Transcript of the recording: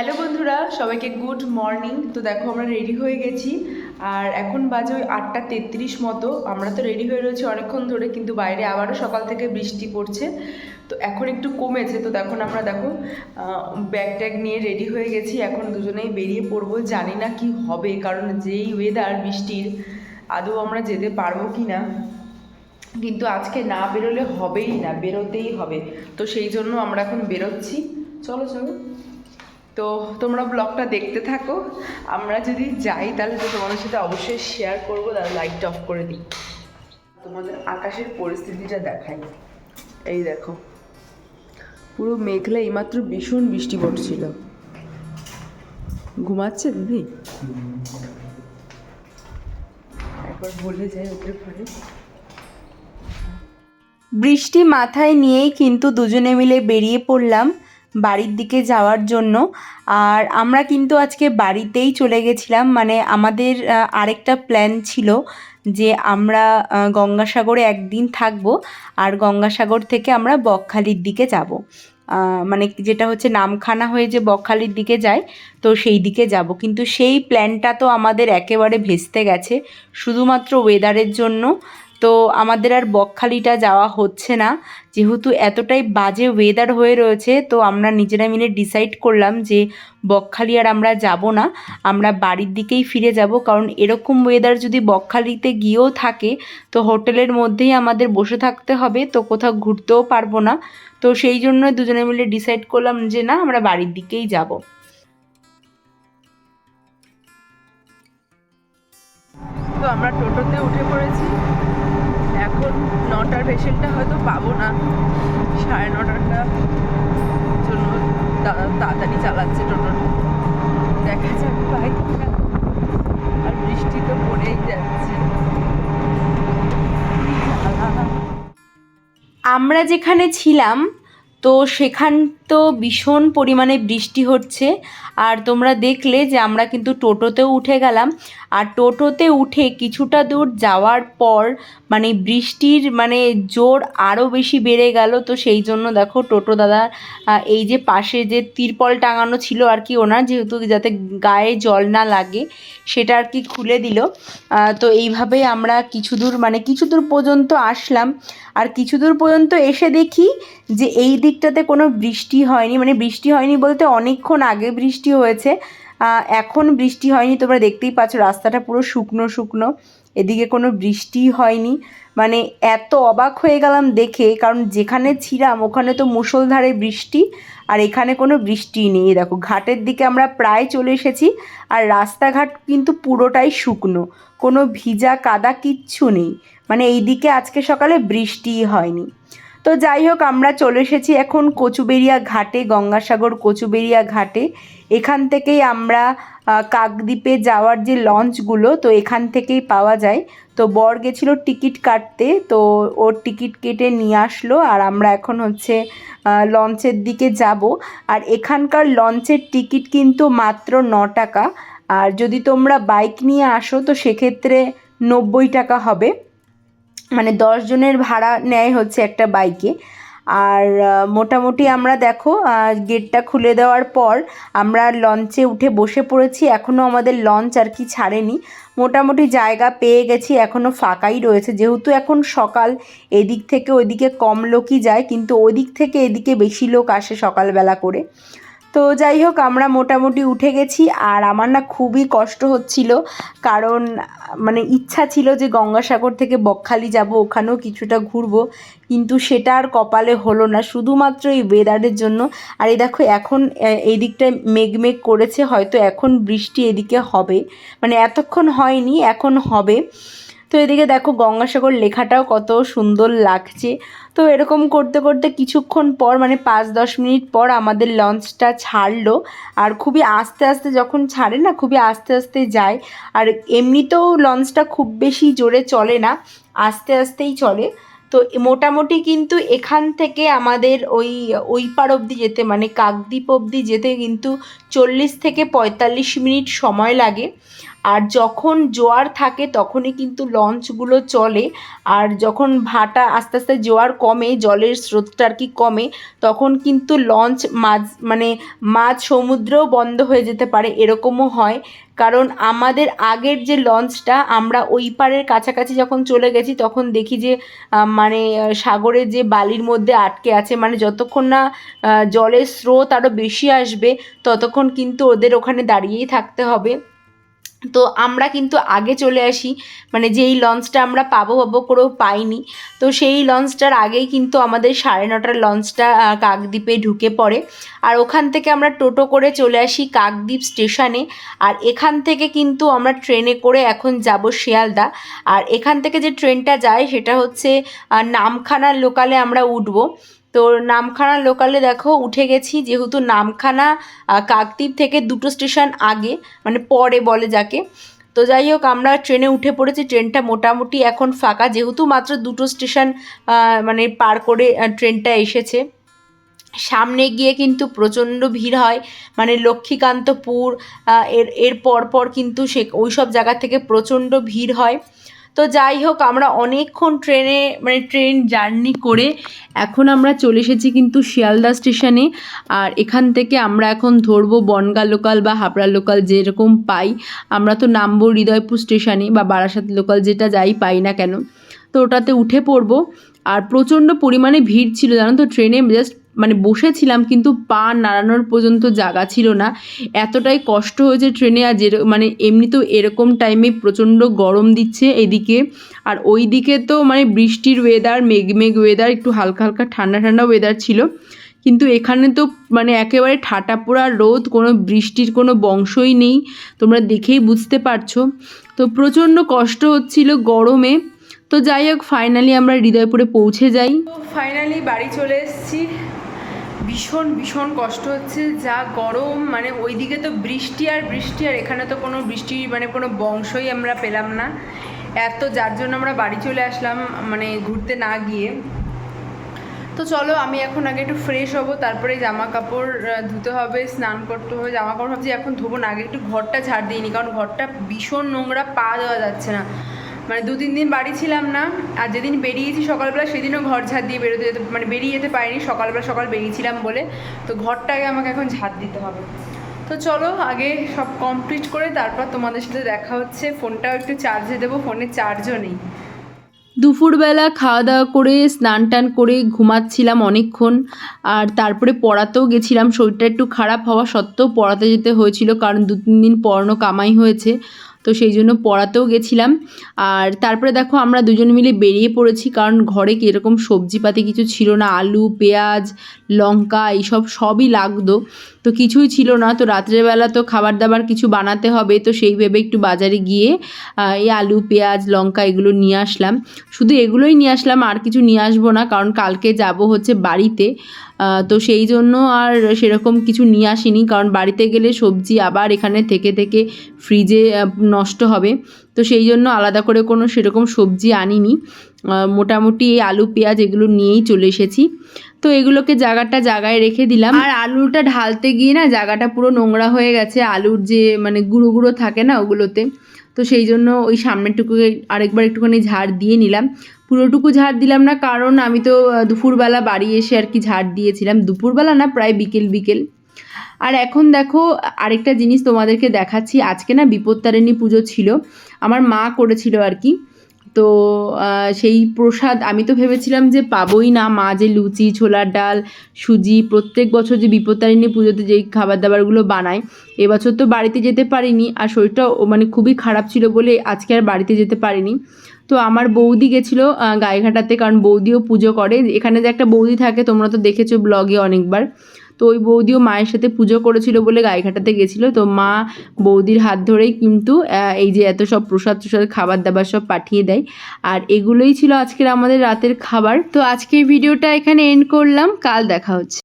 Hello বন্ধুরা, সবাইকে good morning. তো দেখো, আমরা রেডি হয়ে গেছি। আর এখন বাজে ওই আটটা তেত্রিশ মতো। আমরা তো রেডি হয়ে রয়েছি অনেকক্ষণ ধরে, কিন্তু বাইরে আবারও সকাল থেকে বৃষ্টি পড়ছে। তো এখন একটু কমেছে। তো এখন আমরা দেখো ব্যাগ ট্যাগ নিয়ে রেডি হয়ে গেছি। এখন দুজনেই বেরিয়ে পড়ব। জানি না কি হবে, কারণ যেই ওয়েদার বৃষ্টির, আদৌ আমরা যেতে পারব কি না। কিন্তু আজকে না বেরোলে হবেই না, বেরোতেই হবে। তো সেই জন্য আমরা এখন বেরোচ্ছি। চলো চলো। তো তোমরা ব্লগটা দেখতে থাকো। আমরা যদি যাই, তাহলে তো তোমাদের সাথে অবশ্যই শেয়ার করব, তাহলে লাইটটা অফ করে দিই। তোমাদের আকাশের পরিস্থিতিটা দেখাই। এই দেখো, পুরো মেঘলা, এইমাত্র ভীষণ বৃষ্টি পড়ছিল। ঘুমাচ্ছে দিদি? একবার বলে ওদের ঘরে। বৃষ্টি মাথায় নিয়েই কিন্তু দুজনে মিলে বেরিয়ে পড়লাম। বাড়ির দিকে যাওয়ার জন্য। আর আমরা কিন্তু আজকে বাড়িতেই চলে গেছিলাম। মানে আমাদের আরেকটা প্ল্যান ছিল যে আমরা গঙ্গাসাগরে একদিন থাকব আর গঙ্গাসাগর থেকে আমরা বকখালির দিকে যাব। মানে যেটা হচ্ছে নামখানা হয়ে যে বকখালির দিকে যায়, তো সেই দিকে যাব। কিন্তু সেই প্ল্যানটা তো আমাদের একেবারে ভেস্তে গেছে। শুধুমাত্র ওয়েদারের জন্য। তো আমাদের আর বকখালিটা যাওয়া হচ্ছে না। যেহেতু এতটাই বাজে ওয়েদার হয়ে রয়েছে, তো আমরা নিজেরা মিলে ডিসাইড করলাম যে বকখালি আর আমরা যাব না। আমরা বাড়ির দিকেই ফিরে যাব, কারণ এরকম ওয়েদার যদি বকখালিতে গিয়েও থাকে, তো হোটেলের মধ্যেই আমাদের বসে থাকতে হবে, তো কোথাও ঘুরতেও পারব না। তো সেই জন্য দুজনে মিলে ডিসাইড করলাম যে না, আমরা বাড়ির দিকেই যাব। তো আমরা টোটোতে উঠে পড়েছি। এখন নটার পেশেন্টটা হয়তো পাবো না। সাড়ে নটারটা জন্য তাড়াতাড়ি চালাচ্ছে টোটোটা দেখা যাবে ভাই। আর বৃষ্টি তো পড়েই যাচ্ছে। আমরা যেখানে ছিলাম, তো সেখান তো ভীষণ পরিমাণে বৃষ্টি হচ্ছে। আর তোমরা দেখলে যে আমরা কিন্তু টোটোতেও উঠে গেলাম। আর টোটোতে উঠে কিছুটা দূর যাওয়ার পর মানে বৃষ্টির মানে জোর আরও বেশি বেড়ে গেল। তো সেই জন্য দেখো টোটো দাদা এই যে পাশে যে তিরপল টাঙানো ছিল আর কি ওনার, যেহেতু যাতে গায়ে জল না লাগে, সেটা আর কি খুলে দিল। তো এইভাবেই আমরা কিছু দূর মানে কিছু দূর পর্যন্ত আসলাম। আর কিছু দূর পর্যন্ত এসে দেখি যে এই দিকটাতে কোনো বৃষ্টি হয়নি মানে বৃষ্টি হয়নি বলতে অনেকক্ষণ আগে বৃষ্টি হয়েছে। এখন বৃষ্টি হয়নি, তোমরা দেখতেই পাচ্ছ রাস্তাটা পুরো শুকনো শুকনো, এদিকে কোনো বৃষ্টি হয়নি। মানে এত অবাক হয়ে গেলাম দেখে, কারণ যেখানে ছিলাম ওখানে তো মুষলধারে বৃষ্টি, আর এখানে কোনো বৃষ্টি নেই। দেখো, ঘাটের দিকে আমরা প্রায় চলে এসেছি, আর রাস্তাঘাট কিন্তু পুরোটাই শুকনো, কোনো ভিজা কাদা কিচ্ছু নেই। মানে এই দিকে আজকে সকালে বৃষ্টিই হয়নি। তো যাই হোক, আমরা চলে এসেছি এখন কচুবেরিয়া ঘাটে, গঙ্গাসাগর কচুবেরিয়া ঘাটে। এখান থেকেই আমরা কাকদ্বীপে যাওয়ার যে লঞ্চগুলো, তো এখান থেকেই পাওয়া যায়। তো বর গেছিল টিকিট কাটতে, তো ওর টিকিট কেটে নিয়ে আসলো আর আমরা এখন হচ্ছে লঞ্চের দিকে যাব। আর এখানকার লঞ্চের টিকিট কিন্তু মাত্র ন টাকা। আর যদি তোমরা বাইক নিয়ে আসো, তো সেক্ষেত্রে নব্বই টাকা হবে। মানে দশ জনের ভাড়া নেয় হচ্ছে একটা বাইকে আর মোটামুটি আমরা দেখো গেটটা খুলে দেওয়ার পর আমরা লঞ্চে উঠে বসে পড়েছি। এখনও আমাদের লঞ্চ আর কি ছাড়েনি। মোটামুটি জায়গা পেয়ে গেছি এখনও ফাঁকাই রয়েছে। যেহেতু এখন সকাল, এদিক থেকে ওইদিকে কম লোকই যায়, কিন্তু ওদিক থেকে এদিকে বেশি লোক আসে সকালবেলা করে। তো যাই হোক, আমরা মোটামুটি উঠে গেছি আর আমার না খুবই কষ্ট হচ্ছিল। কারণ মানে ইচ্ছা ছিল যে গঙ্গাসাগর থেকে বকখালি যাব, ওখানেও কিছুটা ঘুরবো। কিন্তু সেটা আর কপালে হলো না, শুধুমাত্র এই ওয়েদারের জন্য। আর এই দেখো, এখন এই দিকটায় মেঘ মেঘ করেছে, হয়তো এখন বৃষ্টি এদিকে হবে। মানে এতক্ষণ হয়নি, এখন হবে। তো এদিকে দেখো গঙ্গাসাগর লেখাটাও কত সুন্দর লাগছে। তো এরকম করতে করতে কিছুক্ষণ পর মানে পাঁচ, দশ মিনিট পর আমাদের লঞ্চটা ছাড়লো। আর খুবই আস্তে আস্তে যখন ছাড়ে না, খুবই আস্তে আস্তে যায়। আর এমনিতেও লঞ্চটা খুব বেশি জোরে চলে না, আস্তে, আস্তেই চলে। তো মোটামুটি কিন্তু এখান থেকে আমাদের ওই ওই পার অবধি যেতে মানে কাকদ্বীপ অবধি যেতে কিন্তু চল্লিশ থেকে পঁয়তাল্লিশ মিনিট সময় লাগে। আর যখন জোয়ার থাকে তখনই কিন্তু লঞ্চগুলো চলে। আর যখন ভাটা আস্তে আস্তে জোয়ার কমে জলের স্রোতটা আর কি কমে তখন কিন্তু লঞ্চ মাঝ মানে মাঝ সমুদ্রেও বন্ধ হয়ে যেতে পারে এরকমও হয়। কারণ আমাদের আগের যে লঞ্চটা আমরা ওই পারের কাছাকাছি যখন চলে গেছি তখন দেখি যে মানে আহ, সাগরের যে বালির মধ্যে আটকে আছে মানে যতক্ষণ না জলের স্রোত আরও বেশি আসবে ততক্ষণ কিন্তু ওদের ওখানে দাঁড়িয়েই থাকতে হবে। তো আমরা কিন্তু আগে চলে আসি। মানে যেই লঞ্চটা আমরা পাবো পাবো করেও পাইনি। তো সেই লঞ্চটার আগেই কিন্তু আমাদের সাড়ে নটার লঞ্চটা কাকদ্বীপে ঢুকে পড়ে। আর ওখান থেকে আমরা টোটো করে চলে আসি কাকদ্বীপ স্টেশনে। আর এখান থেকে কিন্তু আমরা ট্রেনে করে এখন যাব শিয়ালদা। আর এখান থেকে যে ট্রেনটা যায় সেটা হচ্ছে নামখানার লোকালে আমরা উঠবো। তো নামখানা লোকালে দেখো, উঠে গেছি যেহেতু নামখানা কাকদ্বীপ থেকে দুটো স্টেশন আগে মানে পরে বলে যাকে। তো যাই হোক, আমরা ট্রেনে উঠে পড়েছি ট্রেনটা মোটামুটি এখন ফাঁকা, যেহেতু মাত্র দুটো স্টেশন মানে পার করে ট্রেনটা এসেছে। সামনে গিয়ে কিন্তু প্রচণ্ড ভিড় হয় মানে লক্ষ্মীকান্তপুর এর এর পর পর কিন্তু সে ওই সব জায়গা থেকে প্রচণ্ড ভিড় হয়। তো যাই হোক, আমরা অনেকক্ষণ ট্রেনে মানে ট্রেন জার্নি করে এখন আমরা চলে এসেছি কিন্তু শিয়ালদা স্টেশনে। আর এখান থেকে আমরা এখন ধরবো বনগা লোকাল বা হাবড়া লোকাল যেরকম পাই। আমরা তো নামবো হৃদয়পুর স্টেশনে বা বারাসাত লোকাল যেটা যাই পাই না কেন। তো ওটাতে উঠে পড়ব। আর প্রচণ্ড পরিমাণে ভিড় ছিল জানো তো, ট্রেনে জাস্ট মানে বসেছিলাম, কিন্তু পা নাড়ানোর পর্যন্ত জায়গা ছিল না। এতটাই কষ্ট হয়েছে ট্রেনে, আর যে মানে এমনিতেও এরকম টাইমে প্রচণ্ড গরম দিচ্ছে এদিকে। আর ওই দিকে তো মানে বৃষ্টির ওয়েদার মেঘ মেঘ ওয়েদার একটু হালকা হালকা ঠান্ডা ঠান্ডা ওয়েদার ছিল। কিন্তু এখানে তো মানে একেবারে ঠাটা পোড়া রোদ, কোনো বৃষ্টির কোনো বংশই নেই। তোমরা দেখেই বুঝতে পারছ। তো প্রচণ্ড কষ্ট হচ্ছিল গরমে। তো যাই হোক ফাইনালি আমরা হৃদয়পুরে পৌঁছে যাই। তো ফাইনালি বাড়ি চলে এসেছি। ভীষণ ভীষণ কষ্ট হচ্ছে, যা গরম মানে ওইদিকে তো বৃষ্টি আর বৃষ্টি, আর এখানে তো কোনো বৃষ্টি মানে কোনো বংশই আমরা পেলাম না। এত, যার জন্য আমরা বাড়ি চলে আসলাম মানে ঘুরতে না গিয়ে। তো চলো, আমি এখন আগে একটু ফ্রেশ হব, তারপরে জামা কাপড় ধুতে হবে, স্নান করতে হবে জামা কাপড় ভাবছি এখন ধোবো না, আগে একটু ঘরটা ঝাড় দিইনি কারণ ঘরটা ভীষণ নোংরা, পা দেওয়া যাচ্ছে না। মানে দু তিন দিন বাড়ি ছিলাম না, আর যেদিন বেরিয়েছি সকালবেলা সেদিনও ঘর ঝাড় দিয়ে বেরোতে যেতে মানে বেরিয়ে যেতে পারিনি, সকালবেলা সকাল বেরিয়েছিলাম বলে। তো ঘরটাকে আমাকে এখন ঝাড় দিতে হবে। তো চলো আগে সব কমপ্লিট করে তারপর তোমাদের সাথে দেখা হচ্ছে। ফোনটাও একটু চার্জে দেবো, ফোনে চার্জও নেই। দুপুরবেলা খাওয়া দাওয়া করে, স্নান টান করে ঘুমাচ্ছিলাম অনেকক্ষণ, আর তারপরে পড়াতেও গেছিলাম। শরীরটা একটু খারাপ হওয়া সত্ত্বেও পড়াতে যেতে হয়েছিল, কারণ দু তিন দিন পড়ানো কামাই হয়েছে। তো সেই জন্য পড়াতেও গেছিলাম। আর তারপরে দেখো আমরা দুজন মিলে বেরিয়ে পড়েছি, কারণ ঘরে কীরকম সবজিপাতি কিছু ছিল না, আলু, পেঁয়াজ, লঙ্কা, এইসব সবই লাগতো। তো কিছুই ছিল না, তো রাত্রেবেলা তো খাবার দাবার কিছু বানাতে হবে, তো সেই ভেবে একটু বাজারে গিয়ে এই আলু, পেঁয়াজ, লঙ্কা এগুলো নিয়ে আসলাম। শুধু এগুলোই নিয়ে আসলাম, আর কিছু নিয়ে আসব না, কারণ কালকে যাব হচ্ছে বাড়িতে। তো সেই জন্য আর সেরকম কিছু নিয়ে আসিনি, কারণ বাড়িতে গেলে সবজি আবার এখানে থেকে থেকে ফ্রিজে নষ্ট হবে। তো সেই জন্য আলাদা করে কোনো সেরকম সবজি আনিনি। মোটামুটি এই আলু, পেঁয়াজ এগুলো নিয়েই চলে এসেছি। তো এগুলোকে জায়গাটা জায়গায় রেখে দিলাম। আর আলুটা ঢালতে গিয়ে না জায়গাটা পুরো নোংরা হয়ে গেছে, আলুর যে মানে গুঁড়ো গুঁড়ো থাকে না ওগুলোতে। তো সেই জন্য ওই সামনেরটুকু আরেকবার একটুখানি ঝাড় দিয়ে নিলাম। পুরোটুকু ঝাড় দিলাম না, কারণ আমি তো দুপুরবেলা বাড়ি এসে আর কি ঝাড় দিয়েছিলাম। দুপুরবেলা না, প্রায় বিকেল বিকেল। আর এখন দেখো, আরেকটা জিনিস তোমাদেরকে দেখাচ্ছি। আজকে না, বিপত্তারিণী পুজো ছিল। আমার মা করেছিল আর কি। তো সেই প্রসাদ আমি তো ভেবেছিলাম যে পাবোই না। মা যে লুচি, ছোলার ডাল, সুজি, প্রত্যেক বছর যে বিপত্তারিণী পুজোতে যেই খাবার দাবারগুলো বানায়, এবছর তো বাড়িতে যেতে পারিনি। আর শরীরটাও মানে খুবই খারাপ ছিল বলে আজকে আর বাড়িতে যেতে পারিনি। তো আমার বৌদি গেছিল গায়েঘাটাতে কারণ বৌদিও পুজো করে। এখানে যে একটা বৌদি থাকে, তোমরা তো দেখেছ ব্লগে অনেকবার। তো ওই বৌদিও মায়ের সাথে পুজো করেছিল বলে গায়েঘাটাতে গেছিল। তো মা বৌদির হাত ধরেই কিন্তু এই যে এত সব প্রসাদ প্রসাদ খাবার দাবার সব পাঠিয়ে দেয়। আর এগুলোই ছিল আজকের আমাদের রাতের খাবার। তো আজকের ভিডিওটা এখানে এন্ড করলাম। কাল দেখা হচ্ছে।